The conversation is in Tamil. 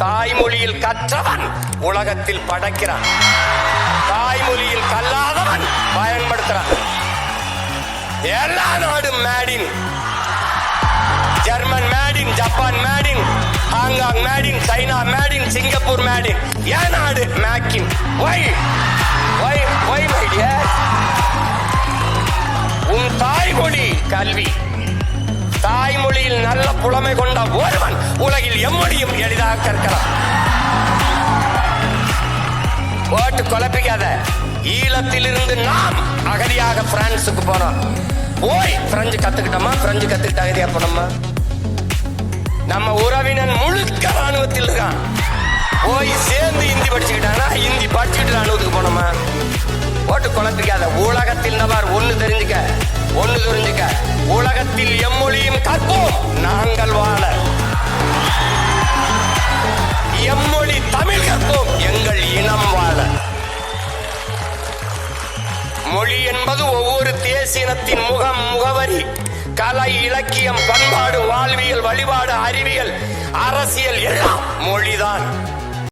தாய்மொழியில் கற்றவன் உலகத்தில் படைக்கிறான். தாய்மொழியில் கல்லாதவன் பயன்படுத்துறான். எல்லா நாடும் made in German made in Japan made in Hong Kong made in China made in Singapore made in ஏன் நாடு make in why why why my உன் தாய்மொழி கல்வி. தாய்மொழியில் நல்ல புலமை கொண்ட ஒருவன் உலகில் எளிதாக கற்கலாம். போட்டு குழப்பிக்காத. ஈழத்திலிருந்து நாம் அகதியாக பிரான்சுக்கு போனோம். போய் பிரெஞ்சு கத்துக்கிட்டோமா? பிரெஞ்சு கத்துக்கிட்ட அகதியா போனோமா? நம்ம உறவினன் முழுக்க ராணுவத்தில் இருக்கான். போய் சேர்ந்து இந்தி படிச்சுக்கிட்டானா? இந்தி படிச்சுக்கிட்டு ராணுவத்துக்கு போனோமா? போட்டு குழப்பிக்காத. உலகத்தில் நபர் ஒண்ணு தெரிஞ்சுக்க. ஒண்ணு தெரிஞ்சுக்க. உலகத்தில் எம்மொழியும் கற்போம். நாங்கள் வாழ. மொழி என்பது ஒவ்வொரு தேசினத்தின் முகம் முகவரி. கலை இலக்கியம் பண்பாடு வாழ்வியல் வழிபாடு அறிவியல் அரசியல் எல்லாம் மொழிதான்.